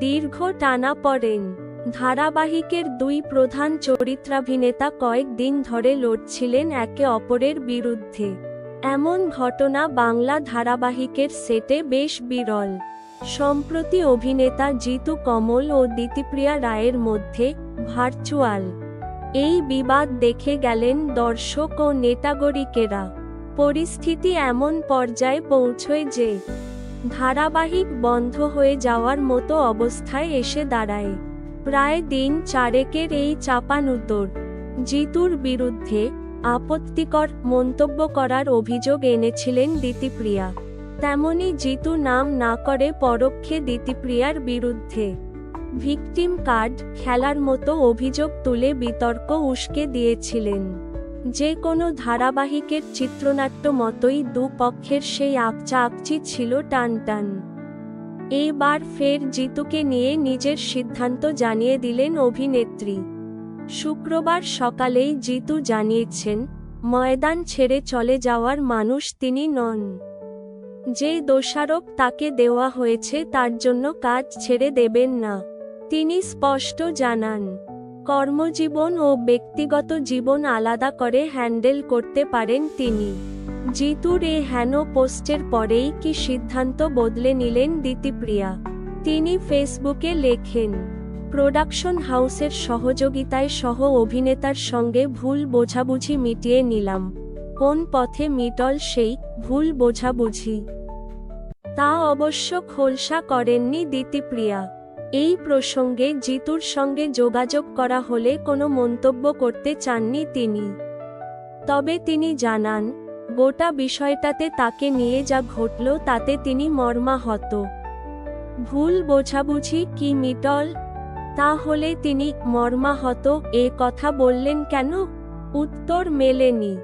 দীর্ঘ টানা পড়েন ধারাবাহিকের দুই প্রধান চরিত্রাভিনেতা কয়েকদিন ধরে লড়ছিলেন একে অপরের বিরুদ্ধে। এমন ঘটনা বাংলা ধারাবাহিকের সেটে বেশ বিরল। সম্প্রতি অভিনেতা জিতু কমল ও দিতিপ্রিয়া রায়ের মধ্যে ভার্চুয়াল। এই বিবাদ দেখে গেলেন দর্শক ও নেটাগরিকেরা পরিস্থিতি এমন পর্যায়ে পৌঁছয় যে ধারাবাহিক বন্ধ হয়ে যাওয়ার মতো অবস্থায় এসে দাঁড়ায়। প্রায় দিন চারেকের এই চাপানুতর। জিতুর বিরুদ্ধে আপত্তিকর মন্তব্য করার অভিযোগ এনেছিলেন দিতিপ্রিয়া। তেমনি জিতু নাম না করে পরোক্ষে দিতিপ্রিয়ার বিরুদ্ধে। ভিকটিম কার্ড খেলার মতো অভিযোগ তুলে বিতর্ক উস্কে দিয়েছিলেন। যে কোনো ধারাবাহিকের চিত্রনাট্য মতোই দুপক্ষের সেই আকচা আকচি ছিল টান টান। এইবার ফের জিতুকে নিয়ে নিজের সিদ্ধান্ত জানিয়ে দিলেন অভিনেত্রী। শুক্রবার সকালেই জিতু জানিয়েছেন, ময়দান ছেড়ে চলে যাওয়ার মানুষ তিনি নন। যে দোষারোপ তাকে দেওয়া হয়েছে তার জন্য কাজ ছেড়ে দেবেন না। তিনি স্পষ্ট জানান কর্মজীবন ও ব্যক্তিগত জীবন আলাদা করে হ্যান্ডেল করতে পারেন তিনি। জিতুর এ হেন পোস্টের পরেই কি সিদ্ধান্ত বদলে নিলেন দিতিপ্রিয়া তিনি ফেসবুকে লেখেন, প্রোডাকশন হাউসের সহযোগিতায় সহ অভিনেতার সঙ্গে ভুল বোঝাবুঝি মিটিয়ে নিলাম। কোন পথে মিটল সেই ভুল বোঝাবুঝি? তা অবশ্য খোলসা করেননি দিতিপ্রিয়া এই প্রসঙ্গে জিতুর সঙ্গে যোগাযোগ করা হলে কোনো মন্তব্য করতে চাননি তিনি। তবে তিনি জানান, গোটা বিষয়টাতে তাকে নিয়ে যা ঘটল তাতে তিনি মর্মাহত। ভুল বোঝাবুঝি কি মিটল? তাহলে তিনি মর্মাহত এ কথা বললেন কেন? উত্তর মেলেনি।